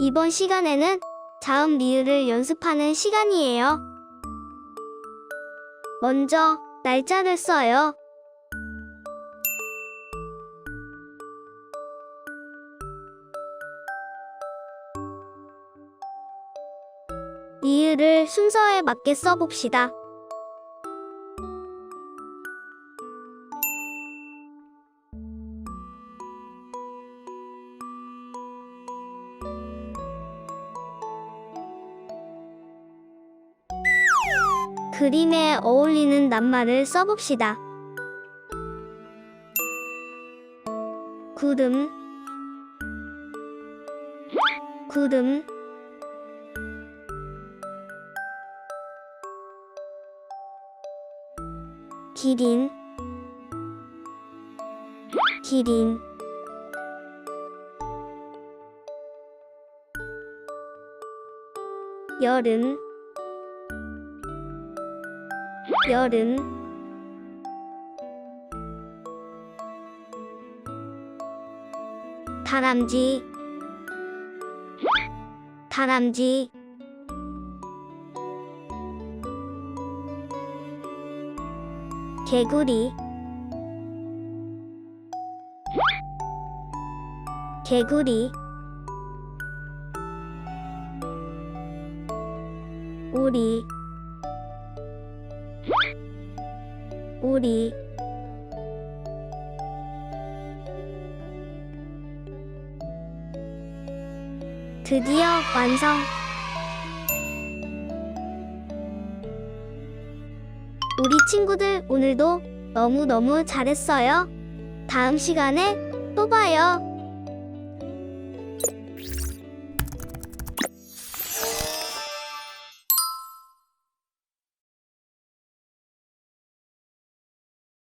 이번 시간에는 자음 리을을 연습하는 시간이에요. 먼저 날짜를 써요. 리을을 순서에 맞게 써봅시다. 그림에 어울리는 낱말을 써봅시다. 구름 구름 기린 기린 여름 여름. 다람쥐. 다람쥐. 개구리. 개구리. 우리 우리 드디어 완성. 우리 친구들 오늘도 너무너무 잘했어요. 다음 시간에 또 봐요.